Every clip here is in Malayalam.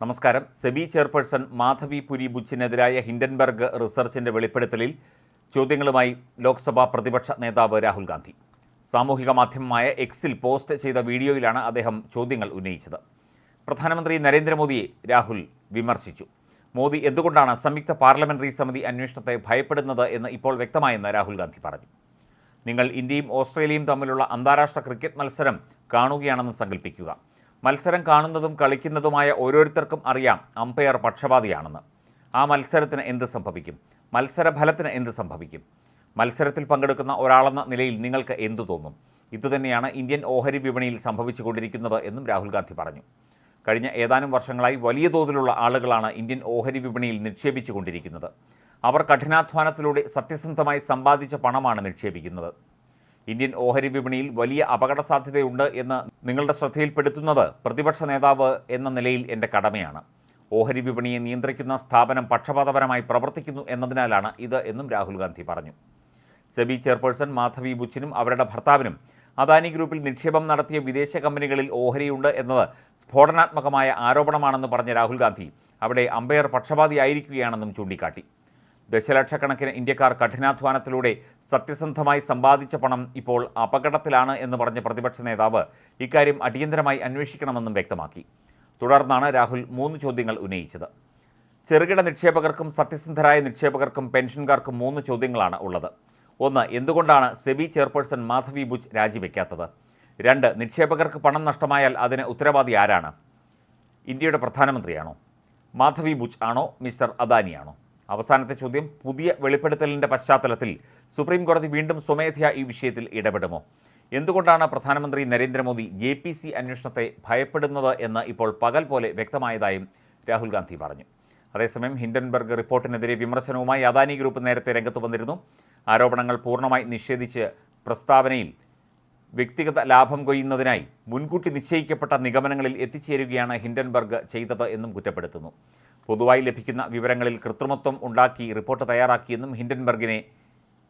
നമസ്കാരം. സെബി ചെയർപേഴ്സൺ മാധവി പുരി ബുച്ചിനെതിരായ ഹിൻഡൻബർഗ് റിസർച്ചിന്റെ വെളിപ്പെടുത്തലിൽ ചോദ്യങ്ങളുമായി ലോക്സഭാ പ്രതിപക്ഷ നേതാവ് രാഹുൽ ഗാന്ധി. സാമൂഹിക മാധ്യമമായ എക്സിൽ പോസ്റ്റ് ചെയ്ത വീഡിയോയിലാണ് അദ്ദേഹം ചോദ്യങ്ങൾ ഉന്നയിച്ചത്. പ്രധാനമന്ത്രി നരേന്ദ്രമോദിയെ രാഹുൽ വിമർശിച്ചു. മോദി എന്തുകൊണ്ടാണ് സംയുക്ത പാർലമെന്ററി സമിതി അന്വേഷണത്തെ ഭയപ്പെടുന്നത് എന്ന് ഇപ്പോൾ വ്യക്തമായെന്ന് രാഹുൽ ഗാന്ധി പറഞ്ഞു. നിങ്ങൾ ഇന്ത്യയും ഓസ്ട്രേലിയയും തമ്മിലുള്ള അന്താരാഷ്ട്ര ക്രിക്കറ്റ് മത്സരം കാണുകയാണെന്ന് സങ്കല്പിക്കുക മത്സരം കാണുന്നതും കളിക്കുന്നതുമായ ഓരോരുത്തർക്കും അറിയാം. അമ്പയർ പക്ഷപാതിയാണെന്ന്. ആ മത്സരത്തിന് എന്ത് സംഭവിക്കും? മത്സരഫലത്തിന് എന്ത് സംഭവിക്കും? മത്സരത്തിൽ പങ്കെടുക്കുന്ന ഒരാളെന്ന നിലയിൽ നിങ്ങൾക്ക് എന്തു തോന്നും? ഇതുതന്നെയാണ് ഇന്ത്യൻ ഓഹരി വിപണിയിൽ സംഭവിച്ചുകൊണ്ടിരിക്കുന്നത് എന്നും രാഹുൽ ഗാന്ധി പറഞ്ഞു. കഴിഞ്ഞ ഏതാനും വർഷങ്ങളായി വലിയ തോതിലുള്ള ആളുകളാണ് ഇന്ത്യൻ ഓഹരി വിപണിയിൽ നിക്ഷേപിച്ചു കൊണ്ടിരിക്കുന്നത് അവർ കഠിനാധ്വാനത്തിലൂടെ സത്യസന്ധമായി സമ്പാദിച്ച പണമാണ് നിക്ഷേപിക്കുന്നത്. ഇന്ത്യൻ ഓഹരി വിപണിയിൽ വലിയ അപകട സാധ്യതയുണ്ട് എന്ന് നിങ്ങളുടെ ശ്രദ്ധയിൽപ്പെടുത്തുന്നത് പ്രതിപക്ഷ നേതാവ് എന്ന നിലയിൽ എന്റെ കടമയാണ്. ഓഹരി വിപണിയെ നിയന്ത്രിക്കുന്ന സ്ഥാപനം പക്ഷപാതപരമായി പ്രവർത്തിക്കുന്നു എന്നതിനാലാണ് ഇത് എന്നും രാഹുൽ ഗാന്ധി പറഞ്ഞു. സെബി ചെയർപേഴ്സൺ മാധവി ബുച്ചിനും അവരുടെ ഭർത്താവിനും അദാനി ഗ്രൂപ്പിൽ നിക്ഷേപം നടത്തിയ വിദേശ കമ്പനികളിൽ ഓഹരിയുണ്ട് എന്നത് സ്ഫോടനാത്മകമായ ആരോപണമാണെന്ന് പറഞ്ഞ രാഹുൽ ഗാന്ധി അവിടെ അമ്പയർ പക്ഷപാതിയായിരിക്കുകയാണെന്നും ചൂണ്ടിക്കാട്ടി. ദശലക്ഷക്കണക്കിന് ഇന്ത്യക്കാർ കഠിനാധ്വാനത്തിലൂടെ സത്യസന്ധമായി സമ്പാദിച്ച പണം ഇപ്പോൾ അപകടത്തിലാണ് എന്ന് പറഞ്ഞ പ്രതിപക്ഷ നേതാവ് ഇക്കാര്യം അടിയന്തരമായി അന്വേഷിക്കണമെന്നും വ്യക്തമാക്കി. തുടർന്നാണ് രാഹുൽ മൂന്ന് ചോദ്യങ്ങൾ ഉന്നയിച്ചത്. ചെറുകിട നിക്ഷേപകർക്കും സത്യസന്ധരായ നിക്ഷേപകർക്കും പെൻഷൻകാർക്കും മൂന്ന് ചോദ്യങ്ങളാണ് ഉള്ളത്. ഒന്ന് എന്തുകൊണ്ടാണ് സെബി ചെയർപേഴ്സൺ മാധവി ബുജ് രാജിവെക്കാത്തത്? രണ്ട് നിക്ഷേപകർക്ക് പണം നഷ്ടമായാൽ അതിന് ഉത്തരവാദി ആരാണ്? ഇന്ത്യയുടെ പ്രധാനമന്ത്രിയാണോ? മാധവി ബുജ് ആണോ? മിസ്റ്റർ അദാനിയാണോ? അവസാനത്തെ ചോദ്യം പുതിയ വെളിപ്പെടുത്തലിന്റെ പശ്ചാത്തലത്തിൽ സുപ്രീം കോടതി വീണ്ടും സ്വമേധയാ ഈ വിഷയത്തിൽ ഇടപെടുമോ? എന്തുകൊണ്ടാണ് പ്രധാനമന്ത്രി നരേന്ദ്രമോദി ജെ പി സി അന്വേഷണത്തെ ഭയപ്പെടുന്നത് എന്ന് ഇപ്പോൾ പകൽ പോലെ വ്യക്തമായതായും രാഹുൽ ഗാന്ധി പറഞ്ഞു? അതേസമയം ഹിൻഡൻബർഗ് റിപ്പോർട്ടിനെതിരെ വിമർശനവുമായി അദാനി ഗ്രൂപ്പ് നേരത്തെ രംഗത്ത് വന്നിരുന്നു. ആരോപണങ്ങൾ പൂർണമായി നിഷേധിച്ച് പ്രസ്താവനയിൽ വ്യക്തിഗത ലാഭം കൊയ്യുന്നതിനായി മുൻകൂട്ടി നിശ്ചയിക്കപ്പെട്ട നിഗമനങ്ങളിൽ എത്തിച്ചേരുകയാണ് ഹിൻഡൻബർഗ് ചെയ്തത് എന്നും കുറ്റപ്പെടുത്തുന്നു. പൊതുവായി ലഭിക്കുന്ന വിവരങ്ങളിൽ കൃത്രിമത്വം ഉണ്ടാക്കി റിപ്പോർട്ട് തയ്യാറാക്കിയെന്നും ഹിൻഡൻബർഗിനെ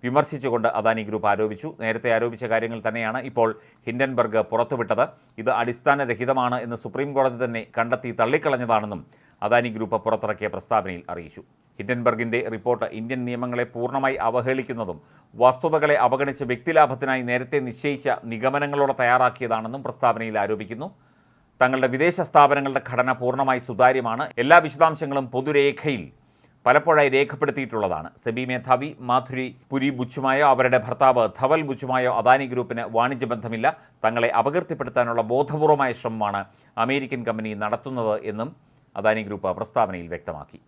വിമർശിച്ചുകൊണ്ട് അദാനി ഗ്രൂപ്പ് ആരോപിച്ചു. നേരത്തെ ആരോപിച്ച കാര്യങ്ങൾ തന്നെയാണ് ഇപ്പോൾ ഹിൻഡൻബർഗ് പുറത്തുവിട്ടത്. ഇത് അടിസ്ഥാനരഹിതമാണ് എന്ന് സുപ്രീം കോടതി തന്നെ കണ്ടെത്തി തള്ളിക്കളഞ്ഞതാണെന്നും അദാനി ഗ്രൂപ്പ് പുറത്തിറക്കിയ പ്രസ്താവനയിൽ അറിയിച്ചു. ഹിൻഡൻബർഗിന്റെ റിപ്പോർട്ട് ഇന്ത്യൻ നിയമങ്ങളെ പൂർണമായി അവഹേളിക്കുന്നതും വസ്തുതകളെ അവഗണിച്ച് വ്യക്തിലാഭത്തിനായി നേരത്തെ നിശ്ചയിച്ച നിഗമനങ്ങളോടെ തയ്യാറാക്കിയതാണെന്നും പ്രസ്താവനയിൽ ആരോപിക്കുന്നു. തങ്ങളുടെ വിദേശ സ്ഥാപനങ്ങളുടെ ഘടന പൂർണമായി സുതാര്യമാണ്. എല്ലാ വിശദാംശങ്ങളും പൊതുരേഖയിൽ പലപ്പോഴായി രേഖപ്പെടുത്തിയിട്ടുള്ളതാണ്. സെബി മേധാവി മാധുരി പുരി ബുച്ചുമായോ അവരുടെ ഭർത്താവ് ധവൽ ബുച്ചുമായോ അദാനി ഗ്രൂപ്പിന് വാണിജ്യ ബന്ധമില്ല. തങ്ങളെ അപകീർത്തിപ്പെടുത്താനുള്ള ബോധപൂർവമായ ശ്രമമാണ് അമേരിക്കൻ കമ്പനി നടത്തുന്നത് എന്നും അദാനി ഗ്രൂപ്പ് പ്രസ്താവനയിൽ വ്യക്തമാക്കി